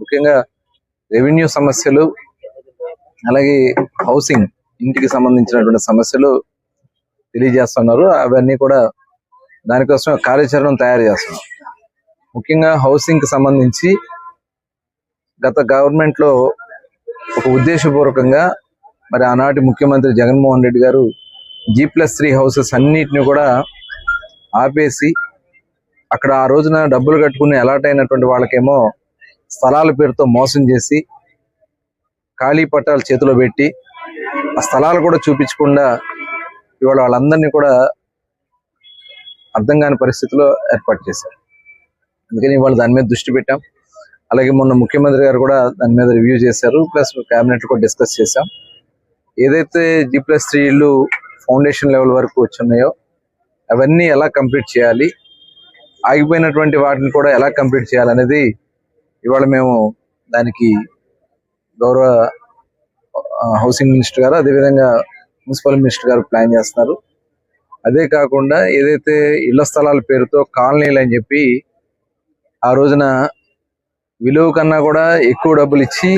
ముఖ్యంగా రెవెన్యూ సమస్యలు అలాగే హౌసింగ్ ఇంటికి సంబంధించినటువంటి సమస్యలు తెలియజేస్తున్నారు. అవన్నీ కూడా దానికోసం కార్యాచరణ తయారు చేస్తున్నాం. ముఖ్యంగా హౌసింగ్కి సంబంధించి గత గవర్నమెంట్లో ఒక ఉద్దేశపూర్వకంగా మరి ఆనాటి ముఖ్యమంత్రి జగన్మోహన్ రెడ్డి గారు జీ ప్లస్ త్రీ హౌసెస్ అన్నిటిని కూడా ఆపేసి అక్కడ ఆ రోజున డబ్బులు కట్టుకుని అలర్ట్ అయినటువంటి వాళ్ళకేమో స్థలాల పేరుతో మోసం చేసి ఖాళీ పట్టాలు చేతిలో పెట్టి ఆ స్థలాలు కూడా చూపించకుండా ఇవాళ వాళ్ళందరినీ కూడా అర్థం కాని పరిస్థితిలో ఏర్పాటు చేశారు. అందుకని ఇవాళ దాని మీద దృష్టి పెట్టాం. అలాగే మొన్న ముఖ్యమంత్రి గారు కూడా దాని మీద రివ్యూ చేశారు. ప్లస్ క్యాబినెట్ కూడా డిస్కస్ చేశాం. ఏదైతే జీ ప్లస్ త్రీ ఇల్లు ఫౌండేషన్ లెవెల్ వరకు వచ్చున్నాయో అవన్నీ ఎలా కంప్లీట్ చేయాలి ఆగిపోయినటువంటి వాటిని కూడా ఎలా కంప్లీట్ చేయాలనేది ఇవాళ మేము దానికి గౌరవ హౌసింగ్ మినిస్టర్ గారు అదేవిధంగా మున్సిపల్ మినిస్టర్ గారు ప్లాన్ చేస్తున్నారు. అదే కాకుండా ఏదైతే ఇళ్ళ స్థలాల పేరుతో కాలనీలు అని చెప్పి ఆ రోజున విలువ కన్నా కూడా ఎక్కువ డబ్బులు ఇచ్చి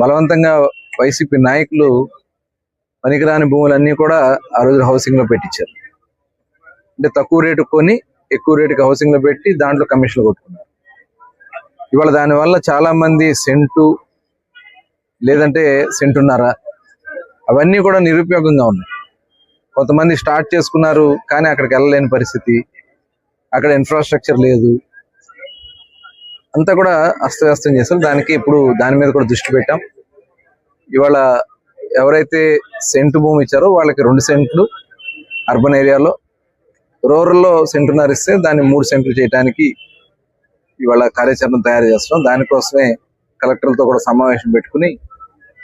బలవంతంగా వైసీపీ నాయకులు పనికిరాని భూములన్నీ కూడా ఆ రోజు హౌసింగ్లో పెట్టించారు. అంటే తక్కువ రేటు కొని ఎక్కువ రేటుకి హౌసింగ్లో పెట్టి దాంట్లో కమిషన్లు కొట్టుకున్నారు. ఇవాళ దానివల్ల చాలా మంది సెంటు లేదంటే సెంటున్నారా? అవన్నీ కూడా నిరుపయోగంగా ఉన్నాయి. కొంతమంది స్టార్ట్ చేసుకున్నారు కానీ అక్కడికి వెళ్ళలేని పరిస్థితి. అక్కడ ఇన్ఫ్రాస్ట్రక్చర్ లేదు. అంతా కూడా అస్తవ్యస్తం చేశారు. దానికి ఇప్పుడు దాని మీద కూడా దృష్టి పెట్టాం. ఇవాళ ఎవరైతే సెంటు భూమి ఇచ్చారో వాళ్ళకి రెండు సెంట్లు అర్బన్ ఏరియాలో రూరల్లో సెంటున్నర ఇస్తే దాన్ని మూడు సెంట్లు చేయడానికి ఇవాళ కార్యాచరణ తయారు చేస్తున్నాం. దానికోసమే కలెక్టర్లతో కూడా సమావేశం పెట్టుకుని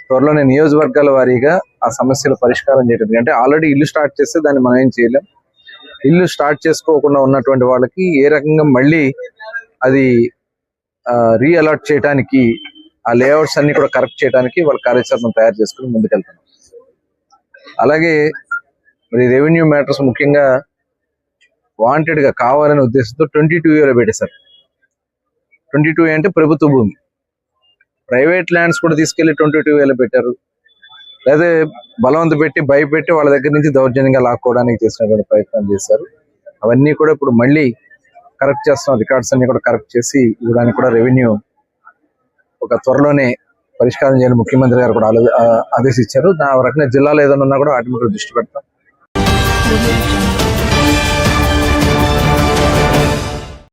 త్వరలోనే నియోజకవర్గాల వారీగా ఆ సమస్యలు పరిష్కారం చేయడం అంటే ఆల్రెడీ ఇల్లు స్టార్ట్ చేస్తే దాన్ని మనం ఏం చేయలేం. ఇల్లు స్టార్ట్ చేసుకోకుండా ఉన్నటువంటి వాళ్ళకి ఏ రకంగా మళ్ళీ అది రీఅలాట్ చేయడానికి ఆ లేఅవుట్స్ అన్ని కూడా కరెక్ట్ చేయడానికి వాళ్ళ కార్యాచరణ తయారు చేసుకుని ముందుకెళ్తున్నాం. అలాగే మరి రెవెన్యూ మ్యాటర్స్ ముఖ్యంగా వాంటెడ్గా కావాలనే ఉద్దేశంతో ట్వంటీ టూ లో పెట్టేశారు. ట్వంటీ టూ అంటే ప్రభుత్వ భూమి. ప్రైవేట్ ల్యాండ్స్ కూడా తీసుకెళ్ళి ట్వంటీ టూ ఏలో పెట్టారు. లేదా బలవంత పెట్టి భయపెట్టి వాళ్ళ దగ్గర నుంచి దౌర్జన్యంగా లాక్కోవడానికి చేసినటువంటి ప్రయత్నం చేశారు. అవన్నీ కూడా ఇప్పుడు మళ్ళీ కరెక్ట్ చేస్తున్నాం రికార్డ్స్ అన్ని కూడా కరెక్ట్ చేసి ఇవ్వడానికి కూడా రెవెన్యూ ఒక త్వరలోనే పరిష్కారం చేయాలని ముఖ్యమంత్రి గారు కూడా ఆదేశించారు. ఆ రకంగా జిల్లాలో ఏదైనా ఉన్నా కూడా వాటి మీద దృష్టి పెడతాం.